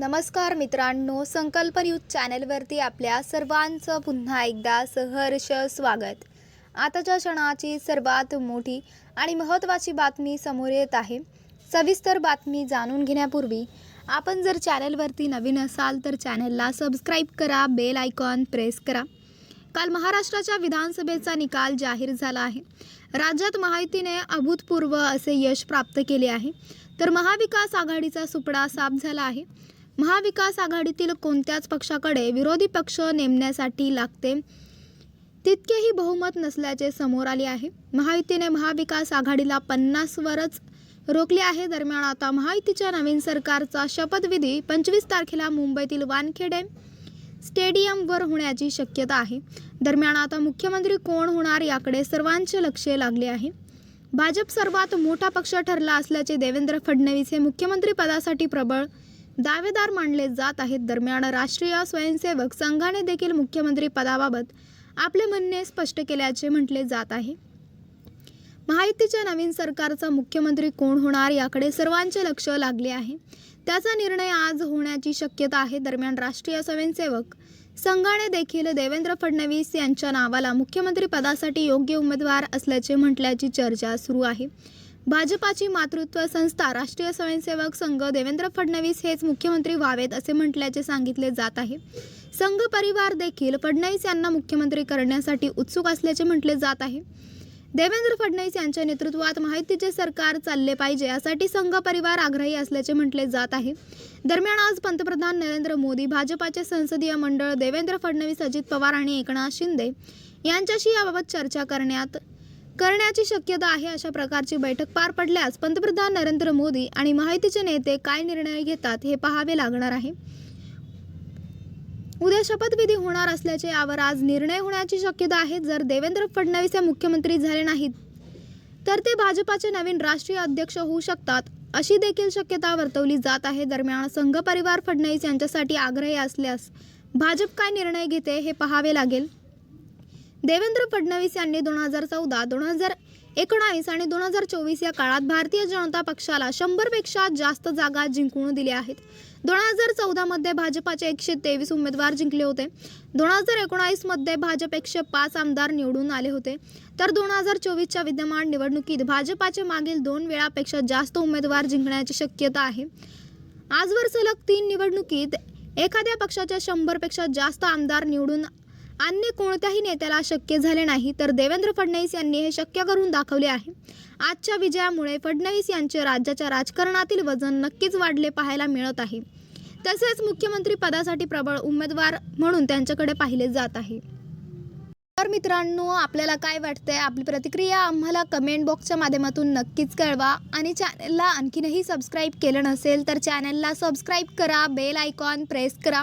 नमस्कार मित्रांनो संकल्प न्यूज चॅनलवरती आपल्या सर्वांचं पुन्हा एकदा सहर्ष स्वागत. आताच्या क्षणाची सर्वात मोठी आणि महत्त्वाची बातमी समोर येत आहे. सविस्तर बातमी जाणून घेण्यापूर्वी आपण जर चॅनलवरती नवीन असाल तर चॅनलला सबस्क्राईब करा बेल आयकॉन प्रेस करा. काल महाराष्ट्राच्या विधानसभेचा निकाल जाहीर झाला आहे. राज्यात महायुतीने अभूतपूर्व असे यश प्राप्त केले आहे. तर महाविकास आघाडीचा सुपडा साफ झाला आहे. महाविकास आघाडीतील कोणत्याच पक्षाकडे विरोधी पक्ष नेमण्यासाठी लागते तितकेही बहुमत नसल्याचे समोर आले आहे. महायुतीने महाविकास आघाडीला पन्नासवरच रोखले आहे. दरम्यान आता महायुतीच्या नवीन सरकारचा शपथविधी पंचवीस तारखेला मुंबईतील वानखेडे स्टेडियमवर होण्याची शक्यता आहे. दरम्यान आता मुख्यमंत्री कोण होणार याकडे सर्वांचे लक्ष लागले आहे. भाजप सर्वात मोठा पक्ष ठरला असल्याचे देवेंद्र फडणवीस हे मुख्यमंत्री पदासाठी प्रबळ दावेदार मानले जात आहेत दरम्यान राष्ट्रीय स्वयंसेवक संघाने देखील मुख्यमंत्री पदाबाबत आपले म्हणणे स्पष्ट केल्याचे म्हटले जात आहे. महायुतीच्या नवीन सरकारचा मुख्यमंत्री कोण होणार याकडे सर्वांचे लक्ष लागले आहे. त्याचा निर्णय आज होण्याची शक्यता आहे. दरम्यान राष्ट्रीय स्वयंसेवक संघाने देखील देवेंद्र फडणवीस यांच्या नावाला मुख्यमंत्री पदासाठी योग्य उमेदवार असल्याचे म्हटल्याची चर्चा सुरू आहे. भाजपाची मातृत्व संस्था राष्ट्रीय स्वयंसेवक संघ देवेंद्र फडणवीस हेच मुख्यमंत्री व्हावेत असे म्हटल्याचे सांगितले जात आहे. संघ परिवार देखील फडणवीस यांना मुख्यमंत्री करण्यासाठी उत्सुक असल्याचे म्हटले जात आहे. देवेंद्र फडणवीस यांच्या नेतृत्वात माहितीचे सरकार चालले पाहिजे यासाठी संघ परिवार आग्रही असल्याचे म्हटले जात आहे. दरम्यान आज पंतप्रधान नरेंद्र मोदी भाजपाचे संसदीय मंडळ देवेंद्र फडणवीस अजित पवार आणि एकनाथ शिंदे यांच्याशी याबाबत चर्चा करण्यात करण्याची शक्यता आहे अशा प्रकारची बैठक पार पडल्यास पंतप्रधान नरेंद्र मोदी आणि माहितीचे नेते काय निर्णय घेतात हे पाहावे लागणार आहे. उद्या शपथविधी होणार असल्याचे यावर आज निर्णय होण्याची शक्यता आहे. जर देवेंद्र फडणवीस हे मुख्यमंत्री झाले नाहीत तर ते भाजपाचे नवीन राष्ट्रीय अध्यक्ष होऊ शकतात अशी देखील शक्यता वर्तवली जात आहे. दरम्यान संघ परिवार फडणवीस यांच्यासाठी आग्रही असल्यास भाजप काय निर्णय घेते हे पाहावे लागेल. देवेंद्र फडणवीस यांनी दोन हजार चौदा दोन हजार एकोणावीस आणि दोन हजार चोवीस या काळात भारतीय जनता पक्षाला शंभरपेक्षा जास्त जागा जिंकून दिल्या आहेत. दोन हजार चौदामध्ये भाजपाचे एकशे तेवीस उमेदवार जिंकले होते. दोन हजार एकोणावीसमध्ये भाजप एकशे पाच आमदार निवडून आले होते. तर दोन हजार चोवीसच्या विद्यमान निवडणुकीत भाजपाचे मागील दोन वेळापेक्षा जास्त उमेदवार जिंकण्याची शक्यता आहे. आजवर सलग तीन निवडणुकीत एखाद्या पक्षाच्या शंभरपेक्षा जास्त आमदार निवडून अन्य कोणत्याही नेत्याला शक्य झाले नाही तर देवेंद्र फडणवीस यांनी हे शक्य करून दाखवले आहे. आजच्या विजयामुळे फडणवीस यांचे राज्याच्या राजकारणातील वजन नक्कीच वाढले पाहायला मिळत आहे. तसेच मुख्यमंत्री पदासाठी प्रबळ उमेदवार म्हणून त्यांच्याकडे पाहिले जात आहे. तर मित्रांनो आपल्याला काय वाटतंय? आपली प्रतिक्रिया आम्हाला कमेंट बॉक्सच्या माध्यमातून नक्कीच कळवा. आणि चॅनलला आणखीनही सबस्क्राईब केलं नसेल तर चॅनलला सबस्क्राईब करा बेल आयकॉन प्रेस करा.